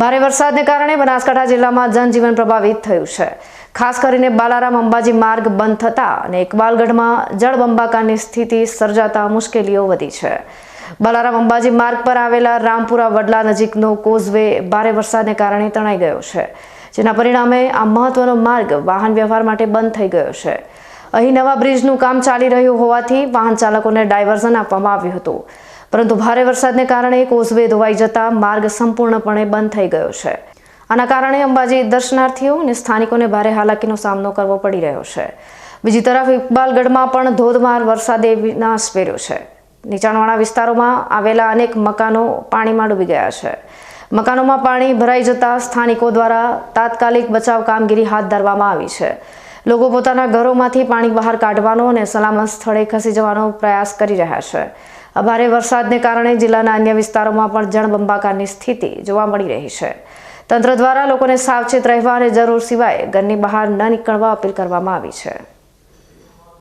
ભારે વરસાદને કારણે બનાસકાંઠા જિલ્લામાં જનજીવન પ્રભાવિત થયું છે. ખાસ કરીને બાલારામ અંબાજી માર્ગ બંધ થતા અને ઇકબાલગઢમાં જળબંબાકારની સ્થિતિ સર્જાતા મુશ્કેલીઓ વધી છે. બાલારામ અંબાજી માર્ગ પર આવેલા રામપુરા વડલા નજીકનો કોઝવે ભારે વરસાદને કારણે તણાઈ ગયો છે, જેના પરિણામે આ મહત્વનો માર્ગ વાહન વ્યવહાર માટે બંધ થઈ ગયો છે. અહીં નવા બ્રિજનું કામ ચાલી રહ્યું હોવાથી વાહન ચાલકોને ડાયવર્ઝન આપવામાં આવ્યું હતું. પરંતુ ભારે વરસાદને કારણે કોઝવે ધોવાઈ જતા માર્ગ સંપૂર્ણપણે બંધ થઈ ગયો છે. આના કારણે અંબાજી દર્શનાર્થીઓ અને સ્થાનિકોને ભારે હાલાકીનો સામનો કરવો પડી રહ્યો છે. બીજી તરફ ઇકબાલગઢમાં પણ ધોધમાર વરસાદે વિનાશ પહેર્યો છે. નીચાણવાળા વિસ્તારોમાં આવેલા અનેક મકાનો પાણીમાં ડૂબી ગયા છે. મકાનોમાં પાણી ભરાઈ જતા સ્થાનિકો દ્વારા તાત્કાલિક બચાવ કામગીરી હાથ ધરવામાં આવી છે. લોકો પોતાના ઘરોમાંથી પાણી બહાર કાઢવાનો અને સલામત સ્થળે ખસી જવાનો પ્રયાસ કરી રહ્યા છે. આ ભારે વરસાદને કારણે જિલ્લાના અન્ય વિસ્તારોમાં પણ જળબંબાકારની સ્થિતિ જોવા મળી રહી છે. તંત્ર દ્વારા લોકોને સાવચેત રહેવા અને જરૂર સિવાય ઘરની બહાર ન નીકળવા અપીલ કરવામાં આવી છે.